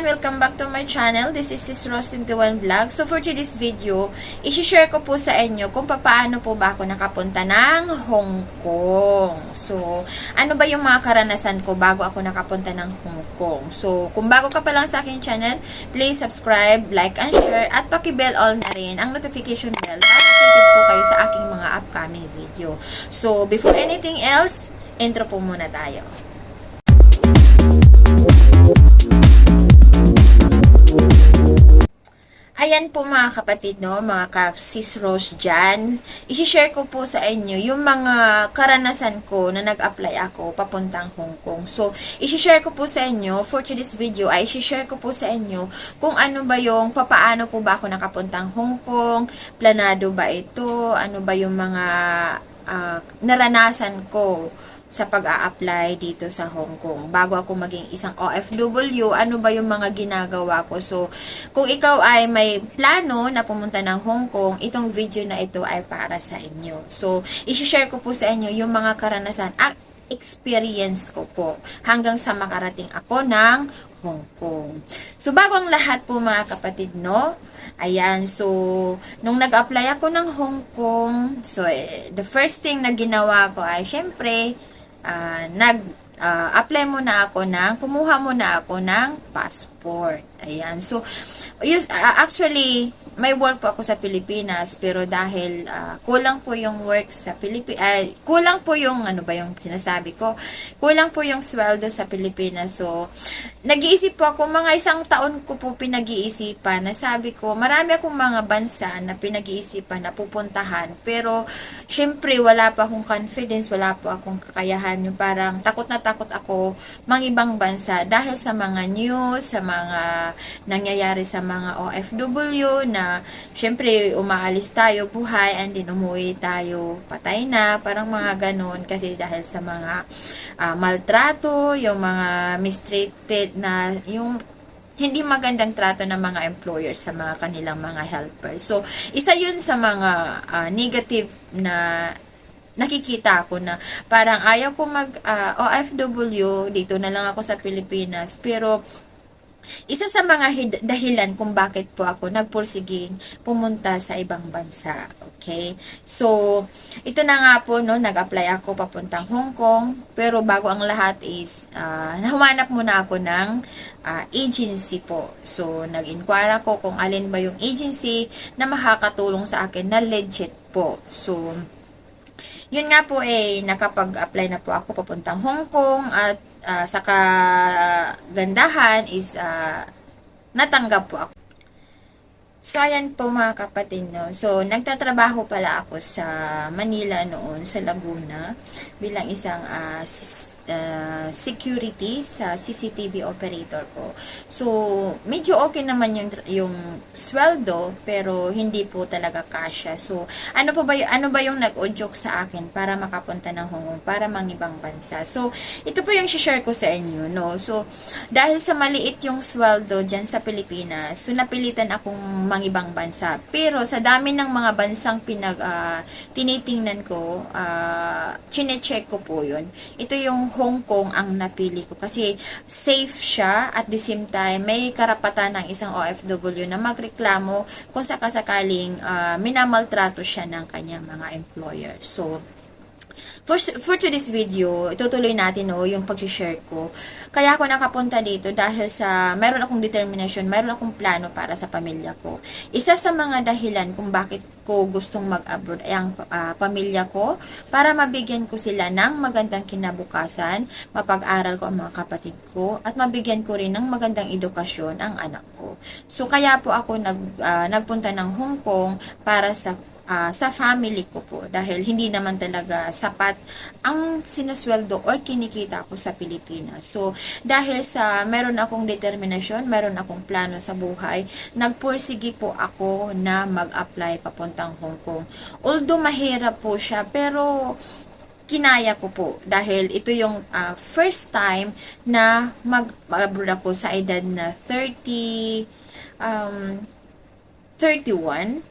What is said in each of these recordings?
everyone! Welcome back to my channel. This is Sis Rose 21 Vlog. So for today's video, isi-share ko po sa inyo kung paano po ba ako nakapunta ng Hong Kong. So, ano ba yung mga karanasan ko bago ako nakapunta ng Hong Kong. So, kung bago ka pa lang sa aking channel, please subscribe, like, and share, at paki-bell all na rin ang notification bell para updated po kayo sa aking mga upcoming video. So, before anything else, intro po muna tayo. Ayan po mga kapatid, no, mga ka-sis Rose dyan. I-share ko po sa inyo yung mga karanasan ko na nag-apply ako papuntang Hong Kong. So, i-share ko po sa inyo, for today's video, ay i-share ko po sa inyo kung ano ba yung, papaano po ba ako nakapuntang Hong Kong, planado ba ito, ano ba yung mga uh, naranasan ko sa pag-a-apply dito sa Hong Kong. Bago ako maging isang OFW, ano ba yung mga ginagawa ko? So, kung ikaw ay may plano na pumunta ng Hong Kong, itong video na ito ay para sa inyo. So, isi-share ko po sa inyo yung mga karanasan at experience ko po hanggang sa makarating ako ng Hong Kong. So, bago ang lahat po mga kapatid, no? Ayan, so, nung nag-apply ako ng Hong Kong, so, eh, the first thing na ginawa ko ay, syempre, uh, nag uh, apply muna ako ng kumuha muna ako ng passport. Ayan. So use, uh, actually may work po ako sa Pilipinas pero dahil uh, kulang po yung work sa Pilipinas, uh, kulang po yung ano ba yung sinasabi ko, kulang po yung sweldo sa Pilipinas. So, nag-iisip po ako, mga isang taon ko po pinag-iisipan na sabi ko, marami akong mga bansa na pinag-iisipan na pupuntahan. Pero, syempre, wala pa akong confidence, wala pa akong kakayahan. Yung parang takot na takot ako mga ibang bansa dahil sa mga news, sa mga nangyayari sa mga OFW na, syempre, umaalis tayo buhay and then umuwi tayo patay na. Parang mga ganun kasi dahil sa mga uh, maltrato, yung mga mistreated na yung hindi magandang trato ng mga employers sa mga kanilang mga helpers. So, isa yun sa mga uh, negative na nakikita ko na parang ayaw ko mag uh, OFW, dito na lang ako sa Pilipinas, pero isa sa mga dahilan kung bakit po ako nagpursiging pumunta sa ibang bansa. Okay? So, ito na nga po, no, nag-apply ako papuntang Hong Kong. Pero bago ang lahat is, uh, nahumanap muna ako ng uh, agency po. So, nag-inquire ako kung alin ba yung agency na makakatulong sa akin na legit po. So, yun nga po eh, nakapag-apply na po ako papuntang Hong Kong at uh, sa kagandahan is uh, natanggap po ako. So, ayan po mga kapatid, no? So, nagtatrabaho pala ako sa Manila noon, sa Laguna, bilang isang uh, uh, security sa CCTV operator ko. So, medyo okay naman yung, yung sweldo, pero hindi po talaga kasya. So, ano po ba, ano ba yung nag-udyok sa akin para makapunta ng Hong Kong, para mangibang bansa? So, ito po yung share ko sa inyo, no? So, dahil sa maliit yung sweldo dyan sa Pilipinas, so napilitan akong mangibang bansa. Pero, sa dami ng mga bansang pinag, uh, tinitingnan ko, uh, chine-check ko po yun. Ito yung Hong Kong ang napili ko kasi safe siya at the same time may karapatan ng isang OFW na magreklamo kung sakasakaling uh, minamaltrato siya ng kanyang mga employer. So, For, for today's video, itutuloy natin no, yung pag-share ko. Kaya ako nakapunta dito dahil sa meron akong determination, meron akong plano para sa pamilya ko. Isa sa mga dahilan kung bakit ko gustong mag-abroad ay ang uh, pamilya ko para mabigyan ko sila ng magandang kinabukasan, mapag-aral ko ang mga kapatid ko, at mabigyan ko rin ng magandang edukasyon ang anak ko. So, kaya po ako nag, uh, nagpunta ng Hong Kong para sa uh, sa family ko po dahil hindi naman talaga sapat ang sinusweldo or kinikita ko sa Pilipinas. So, dahil sa meron akong determinasyon, meron akong plano sa buhay, nagpursige po ako na mag-apply papuntang Hong Kong. Although mahirap po siya, pero kinaya ko po dahil ito yung uh, first time na mag-abroad ako sa edad na 30 um 31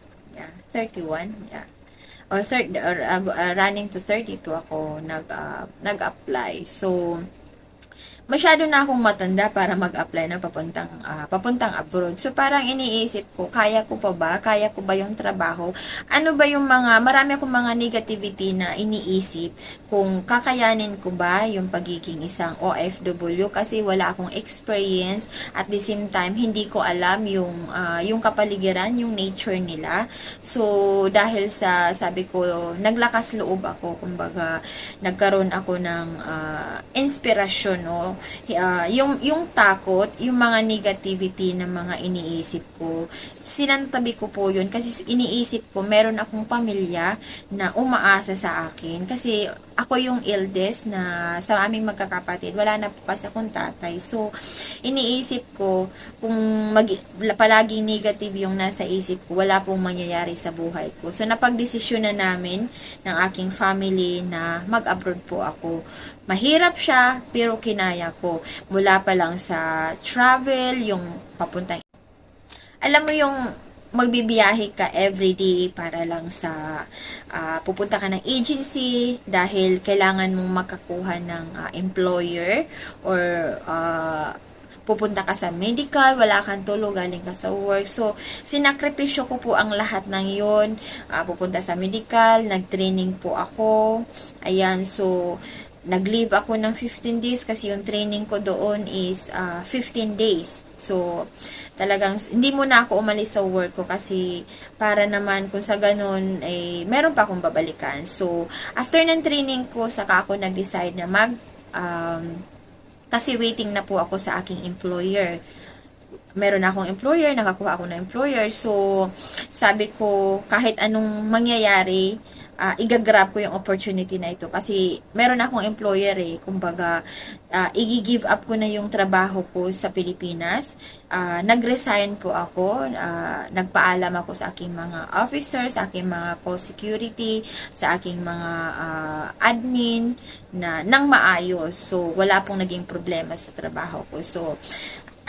31, yeah. Or, or uh, uh, running to 32 ako nag, uh, nag-apply. So, masyado na akong matanda para mag-apply na papuntang ah, papuntang abroad. So parang iniisip ko, kaya ko pa ba? Kaya ko ba yung trabaho? Ano ba yung mga marami akong mga negativity na iniisip kung kakayanin ko ba yung pagiging isang OFW kasi wala akong experience at the same time hindi ko alam yung ah, yung kapaligiran, yung nature nila. So dahil sa sabi ko naglakas loob ako kumbaga nagkaroon ako ng ah, inspirasyon no Ah, yung yung takot, yung mga negativity na mga iniisip ko, sinantabi ko po yun kasi iniisip ko meron akong pamilya na umaasa sa akin. Kasi ako yung eldest na sa aming magkakapatid, wala na po kasi akong tatay. So, iniisip ko, kung mag, palaging negative yung nasa isip ko, wala pong mangyayari sa buhay ko. So, napagdesisyon na namin ng aking family na mag-abroad po ako. Mahirap siya, pero kinaya ko. Mula pa lang sa travel, yung papuntang alam mo yung magbibiyahe ka everyday para lang sa ah, pupunta ka ng agency dahil kailangan mong makakuha ng ah, employer or ah, pupunta ka sa medical, wala kang tulog, galing ka sa work. So, sinakripisyo ko po ang lahat ng yon Ah, pupunta sa medical, nag-training po ako. Ayan, so, nag-leave ako ng 15 days kasi yung training ko doon is ah, 15 days. So, talagang hindi muna ako umalis sa work ko kasi para naman kung sa ganun, eh, meron pa akong babalikan. So, after ng training ko, saka ako nag-decide na mag, um, kasi waiting na po ako sa aking employer meron akong employer, nakakuha ako ng employer. So, sabi ko, kahit anong mangyayari, uh, igagrab ko yung opportunity na ito. Kasi, meron akong employer eh. Kumbaga, uh, i-give up ko na yung trabaho ko sa Pilipinas. Uh, nag-resign po ako. Uh, nagpaalam ako sa aking mga officers, sa aking mga co-security, sa aking mga uh, admin na nang maayos. So, wala pong naging problema sa trabaho ko. So,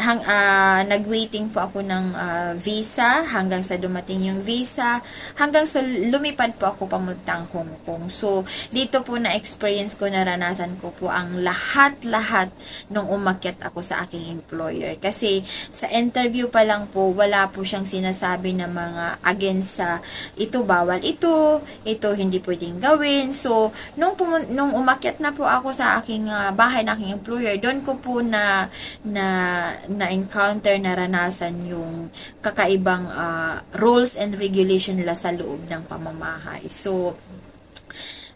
hang, uh, nag-waiting po ako ng uh, visa hanggang sa dumating yung visa hanggang sa lumipad po ako pamuntang Hong Kong. So, dito po na experience ko, naranasan ko po ang lahat-lahat nung umakyat ako sa aking employer. Kasi sa interview pa lang po, wala po siyang sinasabi na mga against sa ito bawal ito, ito hindi pwedeng gawin. So, nung, nung umakyat na po ako sa aking uh, bahay ng aking employer, doon ko po na na na-encounter, naranasan yung kakaibang uh, rules and regulation nila sa loob ng pamamahay. So,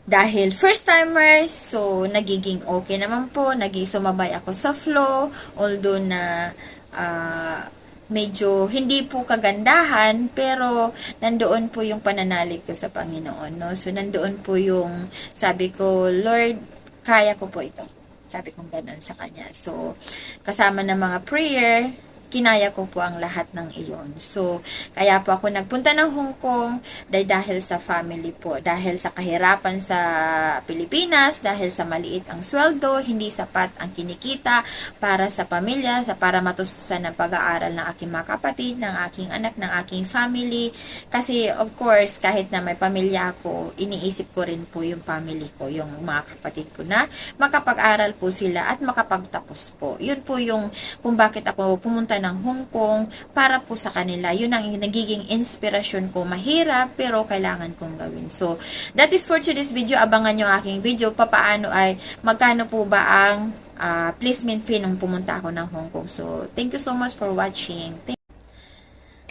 dahil first timers, so nagiging okay naman po, naging sumabay ako sa flow, although na uh, medyo hindi po kagandahan, pero nandoon po yung pananalig ko sa Panginoon, no? So, nandoon po yung sabi ko, Lord, kaya ko po ito. Sabi kong ganun sa kanya. So, kasama ng mga prayer, kinaya ko po ang lahat ng iyon. So, kaya po ako nagpunta ng Hong Kong dahil, dahil sa family po. Dahil sa kahirapan sa Pilipinas, dahil sa maliit ang sweldo, hindi sapat ang kinikita para sa pamilya, sa para matustusan ng pag-aaral ng aking mga kapatid, ng aking anak, ng aking family. Kasi, of course, kahit na may pamilya ako, iniisip ko rin po yung family ko, yung mga kapatid ko na makapag-aral po sila at makapagtapos po. Yun po yung kung bakit ako pumunta ng Hong Kong para po sa kanila. Yun ang nagiging inspirasyon ko. Mahirap pero kailangan kong gawin. So, that is for today's video. Abangan nyo aking video. Papaano ay, magkano po ba ang uh, placement fee nung pumunta ako ng Hong Kong. So, thank you so much for watching. Thank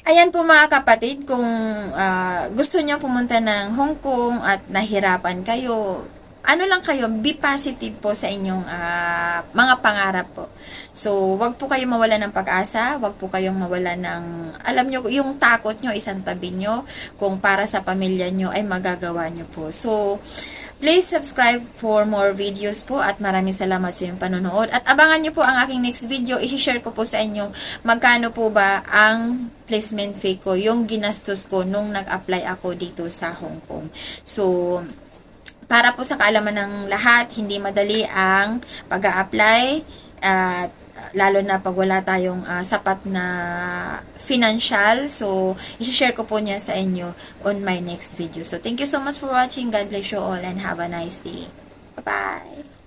Ayan po mga kapatid, kung uh, gusto niyo pumunta ng Hong Kong at nahirapan kayo, ano lang kayo, be positive po sa inyong uh, mga pangarap po. So, wag po kayong mawala ng pag-asa, wag po kayong mawala ng, alam nyo, yung takot nyo, isang tabi nyo, kung para sa pamilya nyo ay magagawa nyo po. So, please subscribe for more videos po at maraming salamat sa inyong panonood. At abangan nyo po ang aking next video, isi-share ko po sa inyo magkano po ba ang placement fee ko, yung ginastos ko nung nag-apply ako dito sa Hong Kong. So, para po sa kaalaman ng lahat, hindi madali ang pag apply at lalo na pag wala tayong uh, sapat na financial. So, i-share ko po niya sa inyo on my next video. So, thank you so much for watching. God bless you all and have a nice day. Bye-bye!